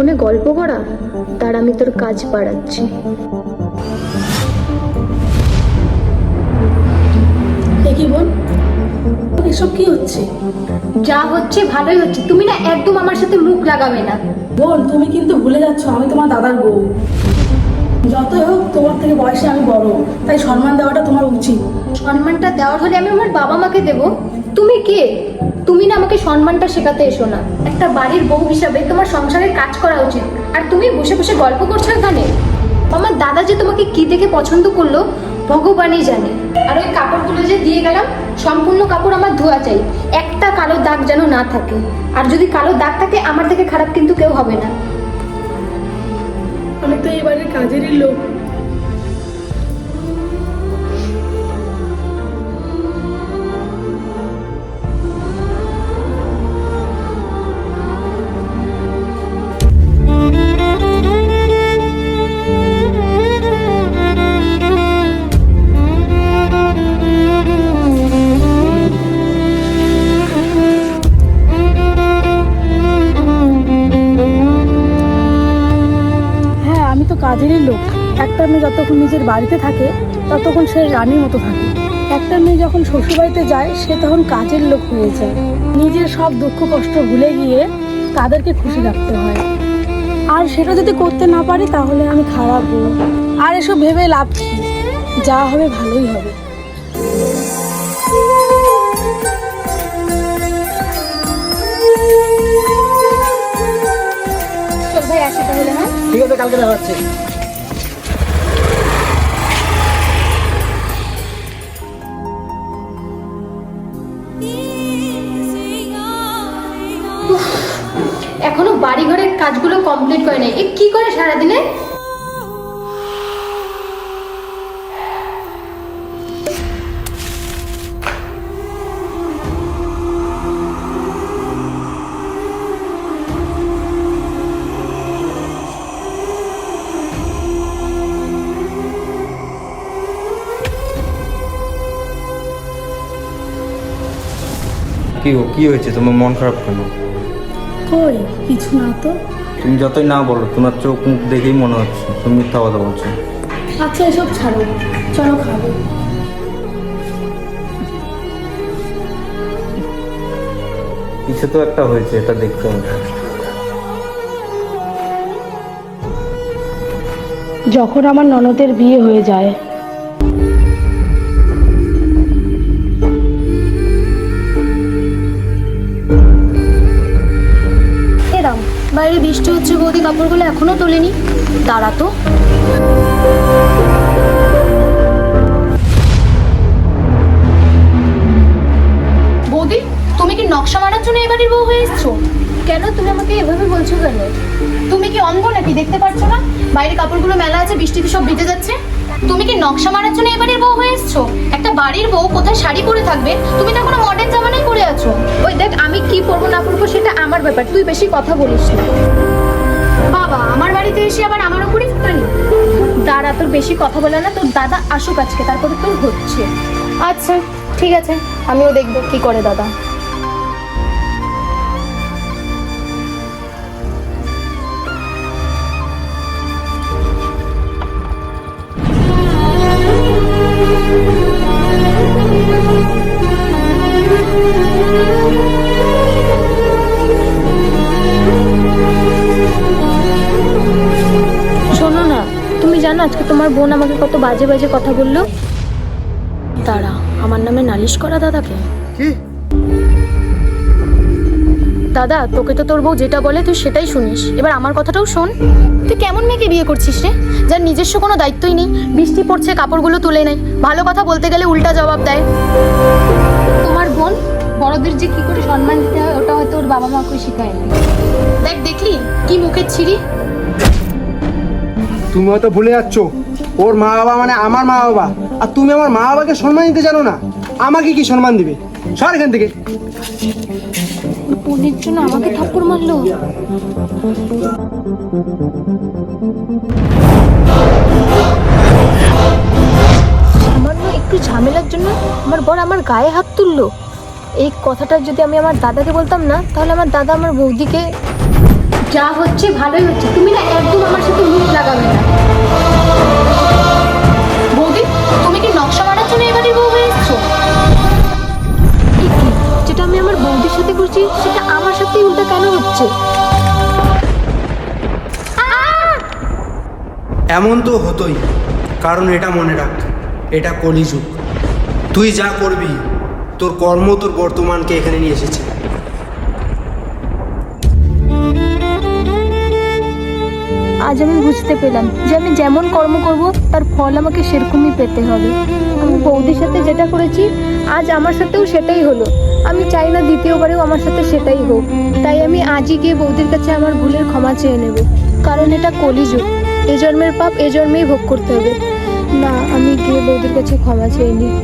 ফোনে গল্প করা? তার আমি তোর কাজ বাড়াচ্ছি। দেখি বোন? এসব কি হচ্ছে? যা হচ্ছে ভালোই হচ্ছে। তুমি না একদম আমার সাথে মুখ লাগাবে না। বোন তুমি কিন্তু ভুলে যাচ্ছ আমি তোমার দাদার বউ। যতই হোক, তোমার থেকে বয়সে আমি বড়। তাই সম্মান দেওয়াটা তোমার উচিত। সম্মানটা দেওয়ার হলে আমি আমার বাবা মাকে দেব। তুমি কে? তুমি না আমাকে সম্মানটা শেখাতে এসো না। একটা বাড়ির বউ হিসাবে তোমার সংসারের কাজ করা উচিত। আর তুমি বসে বসে গল্প করছ এখানে। আমার দাদা যে তোমাকে কি দেখে পছন্দ করল, ভগবানই জানে। আর ওই কাপড়গুলো যে দিয়ে গেলাম, সম্পূর্ণ কাপড় আমার ধোয়া চাই। একটা কালো দাগ যেন না থাকে। আর যদি কালো দাগ থাকে, আমার থেকে খারাপ কিন্তু কেউ হবে না। আমি তো এই বাড়ির কাজেরই লোক। একটা মেয়ে যতক্ষণ নিজের বাড়িতে থাকে ততক্ষণ সে রানীর মতো থাকে। একটা মেয়ে যখন শ্বশুরবাড়িতে যায় সে তখন কাজের লোক হয়ে যায়। নিজের সব দুঃখ কষ্ট ভুলে গিয়ে তাদেরকে খুশি রাখতে হয়। আর সেটা যদি করতে না পারি তাহলে আমি খারাপ আর এসব ভেবে লাভ কি? যা হবে ভালোই হবে। হ্যাঁ? ঠিক আছে কালকে দেখা হচ্ছে। এখনও বাড়ি ঘরের কাজগুলো কমপ্লিট করে নাই। এ কি করে সারাদিনে? কি কি হয়েছে? তোমার মন খারাপ কেন? কই? কিছু না তো। তুমি যতই না বলো তোমার চোখ মুখ দেখেই মনে হচ্ছে তুমি মিথ্যা কথা বলছো। আচ্ছা এসব ছাড়ো। চলো খাব। কিছু তো একটা হয়েছে এটা দেখতে হবে। যখন আমার ননদের বিয়ে হয়ে যায় বাইরে বৃষ্টি হচ্ছে বৌদি, কাপড়গুলো এখনও তোলেনি। দাঁড়া তো। বৌদি, তুমি কি নকশা মারার জন্য এ বাড়ির বউ হয়ে এসছো? কেন তুমি আমাকে এভাবে বলছো কেন? তুমি কি অন্ধ নাকি? দেখতে পাচ্ছ না? বাইরে কাপড়গুলো মেলা আছে, বৃষ্টিতে সব ভিজে যাচ্ছে। নকশা মারার জন্য এ বাড়ির বউ হয়ে এসছো? একটা বাড়ির বউ কোথায় শাড়ি পরে থাকবে? তুমি তো কোনো মডার্ন জামানাই পরে আছো। ওই দেখ আমি কি পরবো না পরবো সেটা আমার ব্যাপার। তুই বেশি কথা বলিস না। বাবা আমার বাড়িতে এসে আবার আমার উপরই ফুটানি? দাদা তোর বেশি কথা বলে না তোর দাদা আসুক আজকে তারপরে তোর হচ্ছে। আচ্ছা ঠিক আছে। আমিও দেখব কি করে দাদা। শোনো না তুমি জানো আজকে তোমার বোন আমাকে কত বাজে বাজে কথা বলল? দাঁড়া আমার নামে নালিশ করা দাদাকে? কি? দাদা তোকে তো তোর বউ যেটা বলে তুই সেটাই শুনিস। এবার আমার কথাটাও শোন। তুই কেমন মেয়েকে বিয়ে করছিস রে? যার নিজস্ব কোনো দায়িত্বই নেই বৃষ্টি পড়ছে কাপড়গুলো তুলে নেয় ভালো কথা বলতে গেলে উল্টা জবাব দেয়। তোমার বোন বড়দের যে কি করে সম্মান দিতে হয় ওটা হয়তো ওর বাবা মাকে শেখায় না দেখ দেখলি? কি মুখের ছিরি তুমি হয়তো ভুলে যাচ্ছ ওর মা বাবা মানে আমার মা বাবা। আর তুমি আমার মা বাবাকে সম্মান দিতে জানো না আমাকে কি সম্মান দিবে? সর এখান থেকে। বোনের জন্য আমাকে থাপ্পড় মারলো? সামান্য একটু ঝামেলার জন্য আমার বর আমার গায়ে হাত তুললো। এই কথাটা যদি আমি আমার দাদাকে বলতাম না, তাহলে আমার দাদা আমার বৌদিকে যা হচ্ছে ভালোই হচ্ছে। তুমি না একদম আমার সাথে মুখ লাগাবে না। বৌদি, তুমি কি নকশা মারার জন্য এবারে বউ হয়ে যেটা আমি আমার বৌদির সাথে করছি, সেটা আমার সাথেই উল্টা কেন হচ্ছে? এমন তো হতোই, কারণ এটা মনে রাখ, এটা কলিযুগ। তুই যা করবি তোর কর্ম তোর বর্তমানকে এখানে নিয়ে এসেছে। আজ আমি বুঝতে পেলাম যে আমি যেমন কর্ম করব, তার ফল আমাকে সেরকমই পেতে হবে। আমি বৌদির সাথে যেটা করেছি, আজ আমার সাথেও সেটাই হলো। আমি চাই না দ্বিতীয়বারেও আমার সাথে সেটাই হোক। তাই আমি আজই গিয়ে বৌদির কাছে আমার ভুলের ক্ষমা চেয়ে নেব। কারণ এটা কলিযুগ। এ জন্মের পাপ এ জন্মেই ভোগ করতে হবে। না, আমি গিয়ে বৌদির কাছে ক্ষমা চেয়ে নিই।